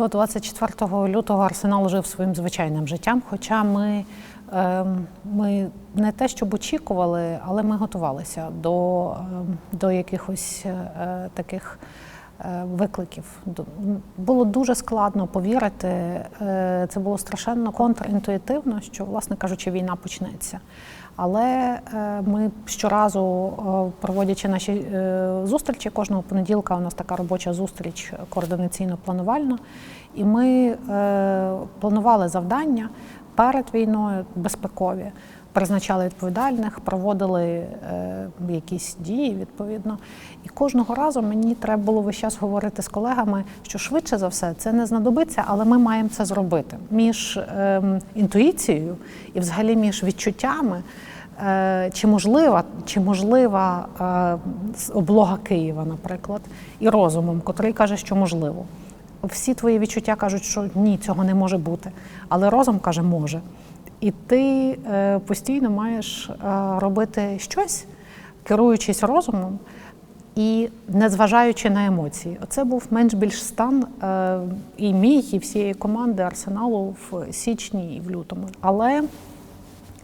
До 24 лютого Арсенал жив своїм звичайним життям. Хоча ми, ем, ми не те, щоб очікували, але ми готувалися до, ем, до якихось е, таких е, викликів. Було дуже складно повірити. е, Це було страшенно контрінтуїтивно, що, власне кажучи, війна почнеться. Але е, ми щоразу, е, проводячи наші е, зустрічі, кожного понеділка у нас така робоча зустріч координаційно-планувальна. І ми планували завдання перед війною безпекові, призначали відповідальних, проводили якісь дії відповідно. І кожного разу мені треба було весь час говорити з колегами, що швидше за все це не знадобиться, але ми маємо це зробити між ем, інтуїцією і взагалі між відчуттями. Е, Чи можлива, чи можлива е, облога Києва, наприклад, і розумом, котрий каже, що можливо. Всі твої відчуття кажуть, що ні, цього не може бути. Але розум каже, може. І ти е, постійно маєш робити щось, керуючись розумом і незважаючи на емоції. Оце був менш більш стан і мій, і всієї команди Арсеналу в січні і в лютому. Але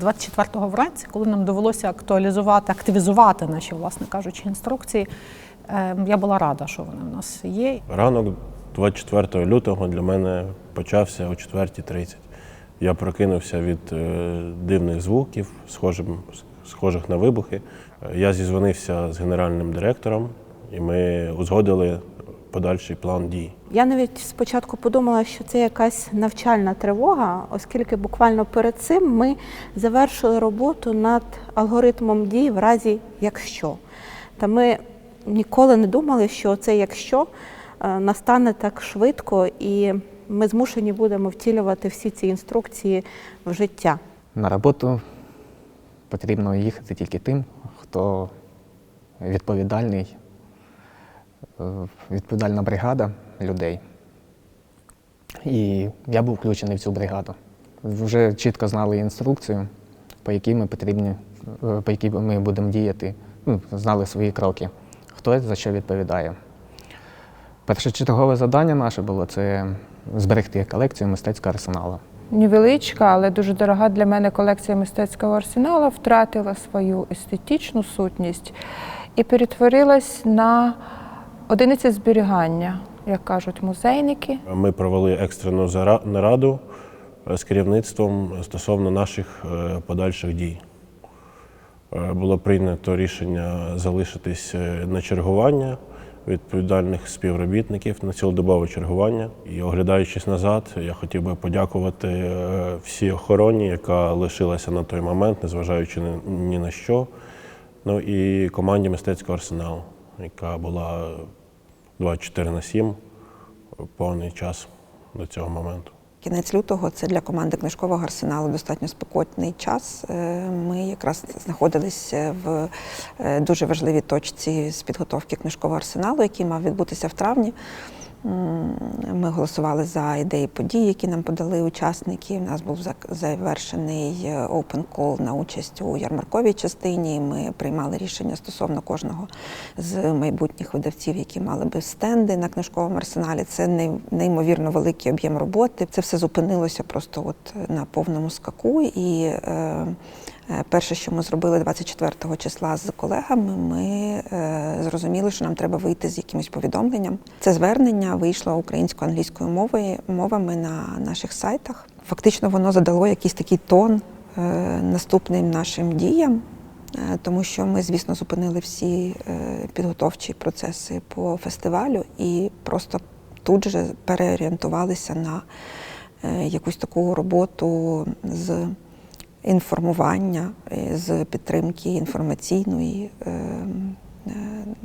24-го вранці, коли нам довелося актуалізувати, активізувати наші, власне кажучи, інструкції, е, я була рада, що вони в нас є. Ранок 24 лютого для мене почався о 4.30. Я прокинувся від е, дивних звуків, схожим, схожих на вибухи. Я зізвонився з генеральним директором, і ми узгодили подальший план дій. Я навіть спочатку подумала, що це якась навчальна тривога, оскільки буквально перед цим ми завершили роботу над алгоритмом дій в разі якщо. Та ми ніколи не думали, що це якщо е, настане так швидко, і ми змушені будемо втілювати всі ці інструкції в життя. На роботу потрібно їхати тільки тим, хто відповідальний, е, відповідальна бригада людей. І я був включений в цю бригаду. Вже чітко знали інструкцію, по якій ми потрібні, е, по якій ми будемо діяти, ну, знали свої кроки, хто за що відповідає. Першочергове завдання наше було це зберегти колекцію мистецького арсеналу. Невеличка, але дуже дорога для мене колекція мистецького арсеналу втратила свою естетичну сутність і перетворилась на одиниці зберігання, як кажуть музейники. Ми провели екстрену нараду е, з керівництвом стосовно наших е, подальших дій. Е, Було прийнято рішення залишитись на чергування відповідальних співробітників на цілодобове чергування. І оглядаючись назад, я хотів би подякувати всій охороні, яка лишилася на той момент, незважаючи ні на що. Ну і команді мистецького арсеналу, яка була 24 на 7 повний час до цього моменту. Кінець лютого це для команди книжкового арсеналу достатньо спекотний час. Е, Ми якраз знаходилися в е, дуже важливій точці з підготовки книжкового арсеналу, який мав відбутися в травні. Ми голосували за ідеї подій, які нам подали учасники. У нас був завершений е, open call на участь у ярмарковій частині. Ми приймали рішення стосовно кожного з майбутніх видавців, які мали би стенди на книжковому арсеналі. Це ней- неймовірно великий об'єм роботи. Це все зупинилося просто от на повному скаку. І е, перше, що ми зробили 24 числа з колегами, ми е, зрозуміли, що нам треба вийти з якимось повідомленням. Це звернення вийшло українською англійською мовою мовами на наших сайтах. Фактично, воно задало якийсь такий тон е, наступним нашим діям. Е, Тому що ми, звісно, зупинили всі е, підготовчі процеси по фестивалю і просто тут же переорієнтувалися на е, якусь таку роботу з інформування, е, з підтримки інформаційної е, е,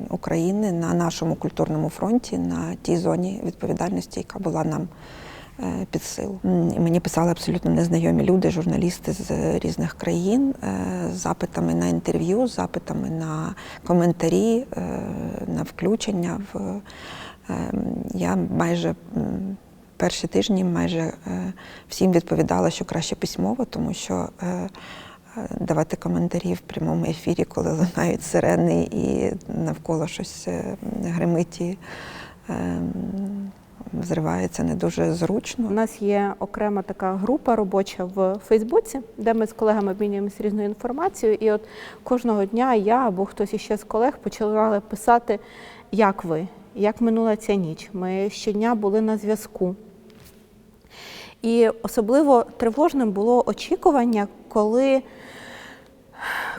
України на нашому культурному фронті, на тій зоні відповідальності, яка була нам е, під силу. Мені писали абсолютно незнайомі люди, журналісти з різних країн з запитами на інтерв'ю, з запитами на коментарі, на включення в. Е, Я майже перші тижні майже е, всім відповідала, що краще письмово, тому що е, е, давати коментарі в прямому ефірі, коли лунають сирени і навколо щось гримить і е, зривається не дуже зручно. У нас є окрема така група робоча в Фейсбуці, де ми з колегами обмінюємося різною інформацією. І от кожного дня я або хтось іще з колег почали писати, як ви, як минула ця ніч. Ми щодня були на зв'язку. І особливо тривожним було очікування, коли,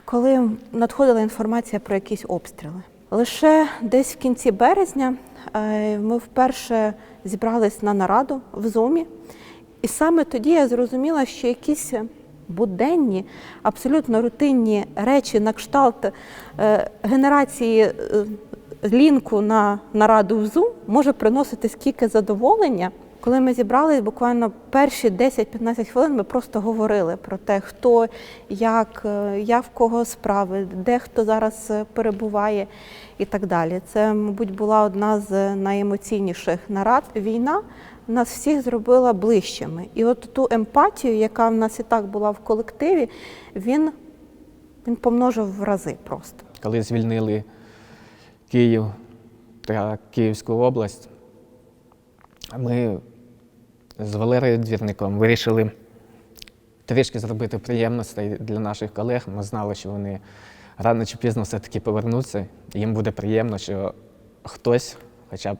коли надходила інформація про якісь обстріли. Лише десь в кінці березня е, ми вперше зібрались на нараду в Зумі, і саме тоді я зрозуміла, що якісь буденні, абсолютно рутинні речі на кшталт е, генерації е, лінку на нараду в Zoom може приносити скільки задоволення. Коли ми зібрались, буквально перші 10-15 хвилин ми просто говорили про те, хто, як, е, як в кого справи, де хто зараз е, перебуває і так далі. Це, мабуть, була одна з найемоційніших нарад. Війна нас всіх зробила ближчими. І от ту емпатію, яка в нас і так була в колективі, він, він помножив в рази просто. Коли звільнили Київ та Київську область, ми з Валерією Двірником вирішили трішки зробити приємностей для наших колег. Ми знали, що вони рано чи пізно все-таки повернуться. Їм буде приємно, що хтось хоча б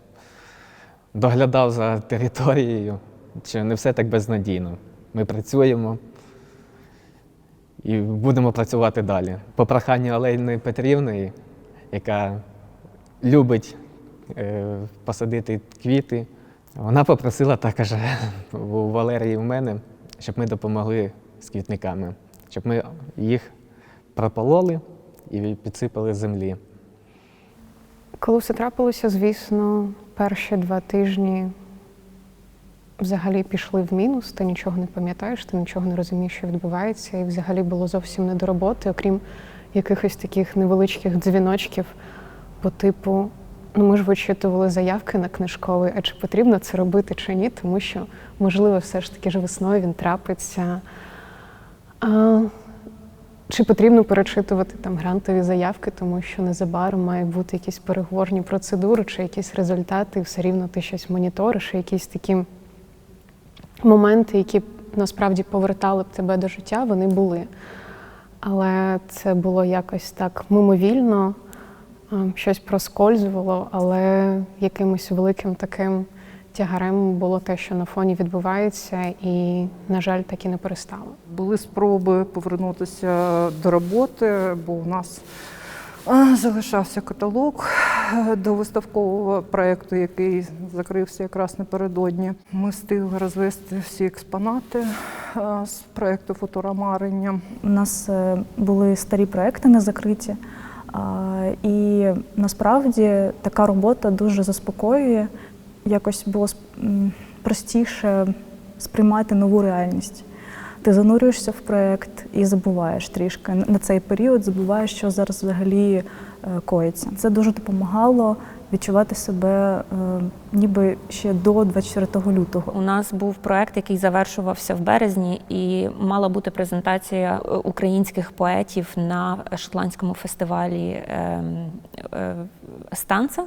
доглядав за територією, що не все так безнадійно. Ми працюємо і будемо працювати далі. По проханню Олени Петрівни, яка любить е, посадити квіти, вона попросила також у Валерії і в мене, щоб ми допомогли з квітниками, щоб ми їх пропололи і підсипали землі. Коли все трапилося, звісно, перші два тижні взагалі пішли в мінус, ти нічого не пам'ятаєш, ти нічого не розумієш, що відбувається, і взагалі було зовсім не до роботи, окрім якихось таких невеличких дзвіночків по типу. Ну, ми ж вичитували заявки на книжковий, а чи потрібно це робити чи ні, тому що, можливо, все ж таки ж весною він трапиться. А, чи потрібно перечитувати там грантові заявки, тому що незабаром мають бути якісь переговорні процедури чи якісь результати, і все рівно ти щось моніториш, і якісь такі моменти, які насправді повертали б тебе до життя, вони були. Але це було якось так мимовільно, щось проскользувало, але якимось великим таким тягарем було те, що на фоні відбувається, і, на жаль, так і не перестало. Були спроби повернутися до роботи, бо у нас е, залишався каталог е, до виставкового проєкту, який закрився якраз напередодні. Ми встигли розвести всі експонати е, з проєкту фоторамарення. У нас були старі проекти не закриті, і насправді така робота дуже заспокоює. Якось було простіше сприймати нову реальність. Ти занурюєшся в проєкт і забуваєш трішки на цей період, забуваєш, що зараз взагалі е, коїться. Це дуже допомагало відчувати себе е, ніби ще до 24 лютого. У нас був проект, який завершувався в березні, і мала бути презентація е, українських поетів на шотландському фестивалі е, е, Станца.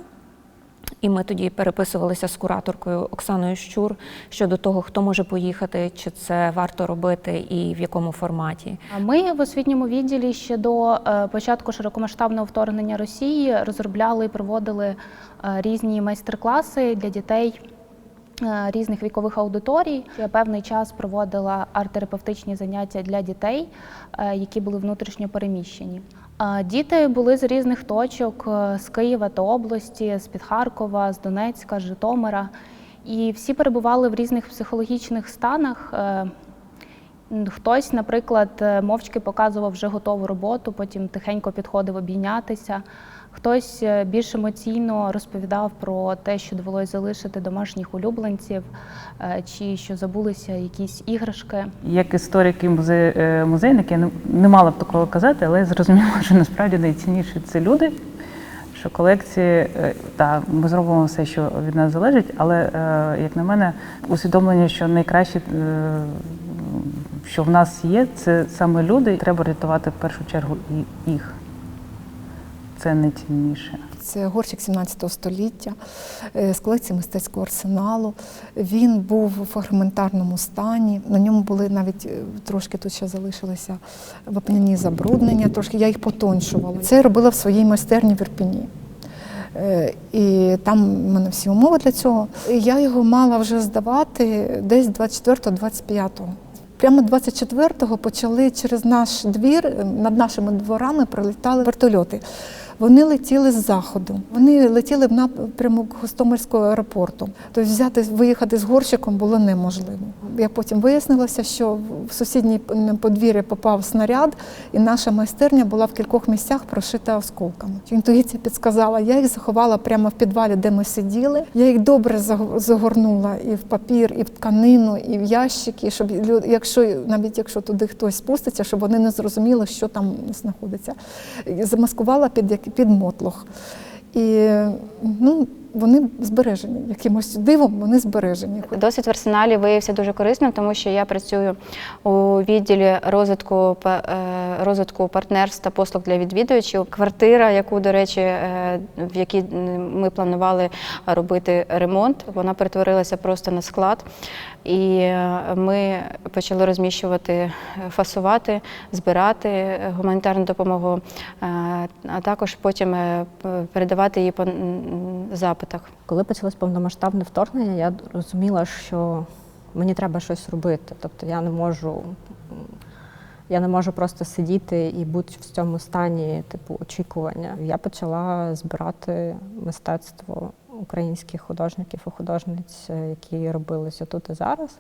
І ми тоді переписувалися з кураторкою Оксаною Щур щодо того, хто може поїхати, чи це варто робити і в якому форматі. Ми в освітньому відділі ще до е, початку широкомасштабного вторгнення Росії розробляли і проводили е, різні майстер-класи для дітей. е, Різних вікових аудиторій я певний час проводила арт-терапевтичні заняття для дітей, які були внутрішньо переміщені. Діти були з різних точок е, з Києва та області, з під Харкова, з Донецька, з Житомира. І всі перебували в різних психологічних станах. Е, Хтось, наприклад, е, мовчки показував вже готову роботу, потім тихенько підходив обійнятися. Хтось е, більш емоційно розповідав про те, що довелось залишити домашніх улюбленців, е, чи що забулися якісь іграшки. Як історик і е, музейник, я не, мала б такого казати, але зрозуміла, що насправді найцінніші це люди, що колекції, та ми зробимо все, що від нас залежить, але, як на мене, усвідомлення, що найкраще, що в нас є, це саме люди. Треба рятувати в першу чергу і їх. Це найцінніше. Це горщик 17 століття е, з колекції мистецького арсеналу. Він був у фрагментарному стані. На ньому були навіть е, трошки тут ще залишилися вапняні забруднення, трошки я їх потоншувала. Це робила в своїй майстерні в Ірпіні. Е, І там в мене всі умови для цього. Я його мала вже здавати десь 24-25-го. Прямо 24-го почали через наш двір, е, над нашими дворами пролітали вертольоти. Вони летіли з заходу. Вони летіли в напрямок Гостомельського аеропорту. Тобто взяти, виїхати з горщиком було неможливо. Я потім вияснилося, що в сусіднє подвір'я попав снаряд, і наша майстерня була в кількох місцях прошита осколками. Інтуїція підсказала, я їх заховала прямо в підвалі, де ми сиділи. Я їх добре загорнула і в папір, і в тканину, і в ящики, щоб лю- якщо навіть якщо туди хтось спуститься, щоб вони не зрозуміли, що там знаходиться. Замаскувала під, під мотлох. І ну, вони збережені. Якимось дивом вони збережені. Досвід в арсеналі виявився дуже корисним, тому що я працюю у відділі розвитку е, розвитку партнерств та послуг для відвідувачів. Квартира, яку, до речі, е, в якій ми планували робити ремонт, вона перетворилася просто на склад. І е, ми почали розміщувати, фасувати, збирати гуманітарну допомогу, а також потім передавати її по м, запитах. Коли почалось повномасштабне вторгнення, я розуміла, що мені треба щось робити. Тобто я не можу, я не можу просто сидіти і бути в цьому стані, типу, очікування. Я почала збирати мистецтво українських художників і художниць, е, які робилися тут і зараз.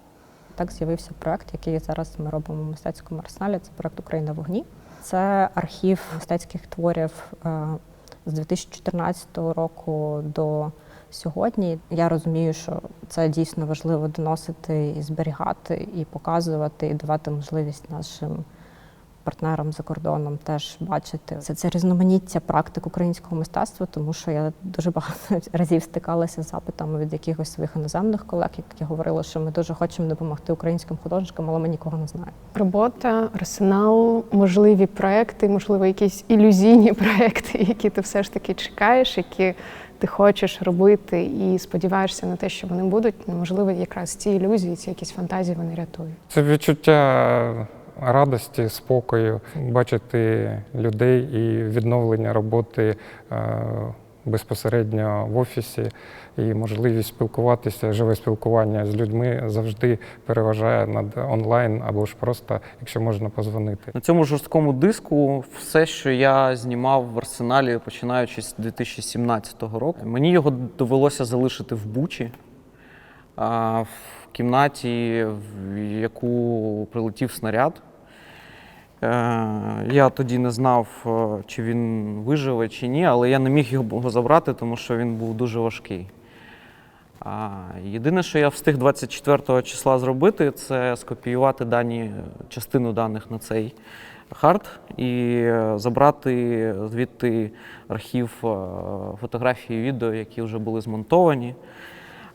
Так з'явився проект, який зараз ми робимо в мистецькому арсеналі. Це проект Україна вогні. Це архів мистецьких творів е, з 2014 року до сьогодні. Я розумію, що це дійсно важливо доносити і зберігати, і показувати, і давати можливість нашим партнерам за кордоном теж бачити це, це різноманіття практик українського мистецтва, тому що я дуже багато разів стикалася з запитами від якихось своїх іноземних колег, які говорили, що ми дуже хочемо допомогти українським художникам, але ми нікого не знаємо. Робота, арсенал, можливі проекти, можливо, якісь ілюзійні проекти, які ти все ж таки чекаєш, які ти хочеш робити і сподіваєшся на те, що вони будуть. Можливо, якраз ці ілюзії, ці якісь фантазії вони рятують. Це відчуття радості, спокою, бачити людей і відновлення роботи е, безпосередньо в офісі. І можливість спілкуватися, живе спілкування з людьми завжди переважає над онлайн або ж просто, якщо можна позвонити. На цьому жорсткому диску все, що я знімав в арсеналі, починаючи з 2017 року, мені його довелося залишити в Бучі, в кімнаті, в яку прилетів снаряд. Е, Я тоді не знав, е, чи він виживе, чи ні, але я не міг його забрати, тому що він був дуже важкий. Єдине, що я встиг 24 числа зробити, це скопіювати дані, частину даних на цей хард і е, забрати звідти архів е, фотографій і відео, які вже були змонтовані.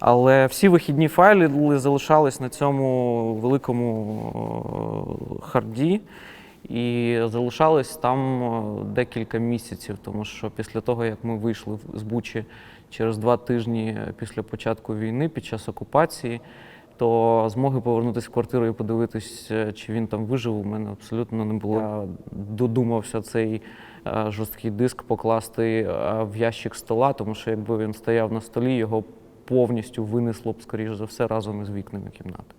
Але всі вихідні файли залишались на цьому великому е, харді і залишались там е, декілька місяців, тому що після того, як ми вийшли з Бучі через два тижні після початку війни, під час окупації, то змоги повернутися в квартиру і подивитись, е, чи він там вижив, у мене абсолютно не було. Я додумався цей е, жорсткий диск покласти в ящик стола, тому що якби він стояв на столі, його повністю винесло б, скоріш за все, разом із вікнами кімнати.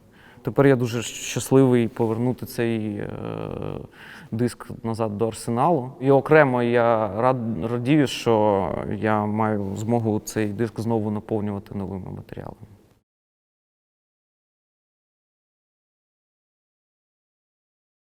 Тепер я дуже щасливий повернути цей е, диск назад до арсеналу. І окремо я рад радію, що я маю змогу цей диск знову наповнювати новими матеріалами.